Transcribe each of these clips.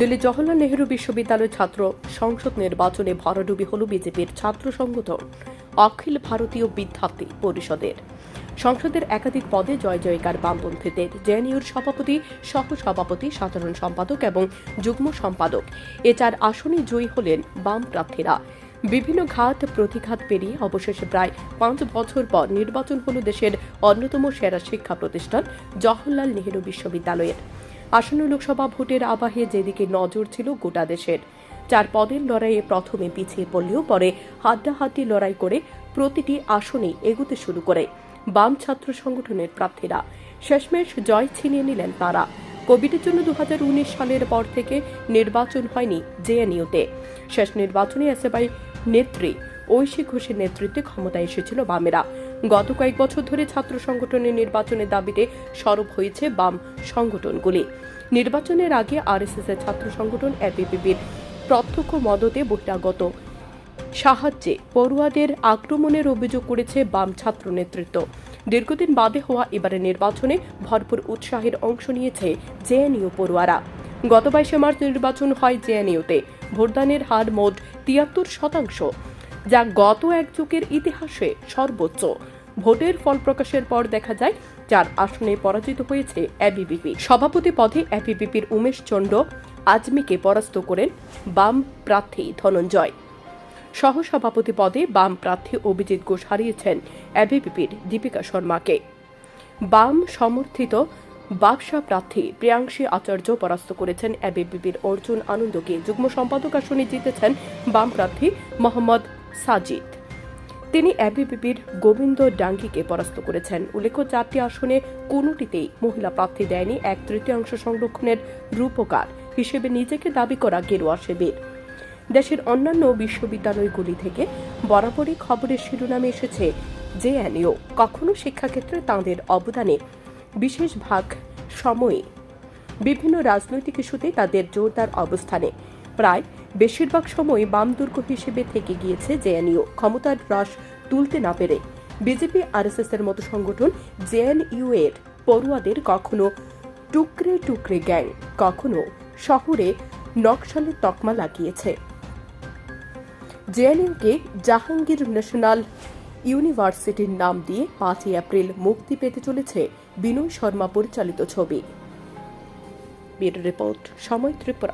দিল্লি জওহরলাল নেহরু বিশ্ববিদ্যালয় ছাত্র সংসদ নির্বাচনে ভরাডুবি হল বিজেপির ছাত্র সংগঠন, অখিল ভারতীয় বিদ্যার্থী পরিষদের। সংসদের একাধিক পদে জয় জয়কার বামপন্থীদের, জেএনইউর সভাপতি সহ সভাপতি সাধারণ সম্পাদক এবং যুগ্ম সম্পাদক। এ চার আসনে জয়ী হলেন বাম প্রার্থীরা। বিভিন্ন ঘাত প্রতিঘাত পেরিয়ে অবশেষে প্রায় পাঁচ বছর পর নির্বাচন হল দেশের অন্যতম সেরা শিক্ষা প্রতিষ্ঠান, জওহরলাল নেহরু বিশ্ববিদ্যালয়ের। আসন্ন লোকসভা ভোটের আবাহে যেদিকে নজর ছিল গোটা দেশের। চার পদের লড়াইয়ে প্রথমে পিছিয়ে পড়লেও পরে হাড্ডাহাড্ডি লড়াই করে প্রতিটি আসনেই এগুতে শুরু করে। বাম ছাত্র সংগঠনের প্রার্থীরা শেষমেশ জয় ছিনিয়ে নিলেন তারা। কোভিডের জন্য দু হাজার উনিশ সালের পর থেকে নির্বাচন হয়নি জেএনইউতে। শেষ নির্বাচনে এসএফআই নেত্রী ঐশী ঘোষের নেতৃত্বে ক্ষমতায় এসেছিল বামেরা। গত কয়েক বছর ধরে ছাত্র সংগঠনের নির্বাচনের দাবিতে সরব হয়েছে বাম সংগঠনগুলি। নির্বাচনের আগে আরএসএস এর ছাত্র সংগঠন এবিপিবির প্রত্যক্ষ মদতে বহিরাগত সাহায্যে পড়ুয়াদের আক্রমণের অভিযোগ করেছে বাম ছাত্র নেতৃত্ব। দীর্ঘদিন বাদে হওয়া এবারের নির্বাচনে ভরপুর উৎসাহের অংশ নিয়েছে জেএনইউ পড়ুয়ারা। গত বাইশে মার্চ নির্বাচন হয় জেএনইউতে। ভোটদানের হার মোট তিয়াত্তর শতাংশ, যা গত এক যুগের ইতিহাসে সর্বোচ্চ। ভোটের ফল প্রকাশের পর দেখা যায় চার আসনে পরাজিত হয়েছে এবিবিপি সভাপতি পদে এবিবিপির উমেশ চন্দ্র আজমিকে পরাস্ত করেন বাম প্রার্থী ধনঞ্জয়। সহসভাপতি পদে বাম প্রার্থী অভিজিৎ ঘোষ হারিয়েছেন এবিপিপির দীপিকা শর্মাকে। বাম সমর্থিত বাক্সা প্রার্থী প্রিয়াংশী আচার্য পরাস্ত করেছেন এবিপিপির অর্জুন আনন্দকে। যুগ্ম সম্পাদক আসনে জিতেছেন বাম প্রার্থী মোহাম্মদ সাজিদ। তিনি এবিপিপির গোবিন্দ ডাঙ্গিকে পরাস্ত করেছেন। উল্লেখ্য, চারটি আসনে কোনোটিতেই মহিলা প্রার্থী দেয়নি। এক তৃতীয়াংশ সংরক্ষণের রূপকার হিসেবে নিজেকে দাবি করা গেরুয়া শিবির দেশের অন্যান্য বিশ্ববিদ্যালয়গুলি থেকে বরাবরই খবরের শিরোনামে এসেছে জেএনইউ। কখনো শিক্ষাক্ষেত্রে তাঁদের অবদানে বিশেষ ভাগ সময়ে। বিভিন্ন রাজনৈতিক ইস্যুতে তাদের জোরদার অবস্থানে। প্রায় বেশিরভাগ সময় বাম দুর্গ হিসেবে থেকে গিয়েছে জেএনইউ। ক্ষমতার হ্রাস তুলতে না পেরে বিজেপি, আরএসএস এর মতো সংগঠন জেএনইউ এর পড়ুয়াদের কখনো টুকরে টুকরে গ্যাং, কখনো শহরে নকশালের তকমা লাগিয়েছে। জেএনইউকে জাহাঙ্গীর ন্যাশনাল ইউনিভার্সিটির নাম দিয়ে পাঁচই এপ্রিল মুক্তি পেতে চলেছে বিনয় শর্মা পরিচালিত ছবি। রিপোর্ট, সময় ত্রিপুরা।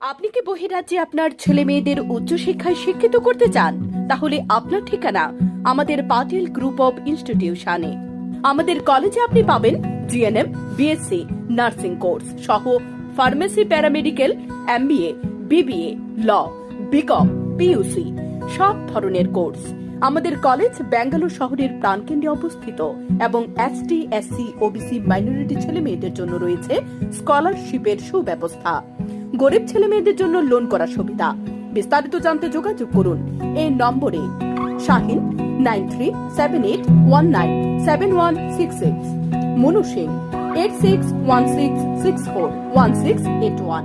আপনি কি বহিরাজ্যে আপনার ছেলে মেয়েদের উচ্চশিক্ষায় শিক্ষিত করতে চান? তাহলে আপনার ঠিকানা আমাদের পাটিল গ্রুপ অব ইনস্টিটিউশনে। আমাদের কলেজে আপনি পাবেন জিএনএম, বিএসসি, নার্সিং কোর্স সহ pharmacy paramedical, MBA, BBA, law. BCom PUC সব ধরনের কোর্স। আমাদের কলেজ ব্যাঙ্গালোর শহরের প্রাণকেন্দ্রে অবস্থিত এবং এসটি এসসি ওবিসি মাইনরিটি ছেলে মেয়েদের জন্য রয়েছে স্কলারশিপের সুব্যবস্থা। গরিব ছেলে মেয়েদের জন্য লোন করার সুবিধা। বিস্তারিত জানতে যোগাযোগ করুন এই নম্বরে। Shahin, nine three, seven eight, one nine, seven one six six. Manu Singh eight six one six six four, one six eight one.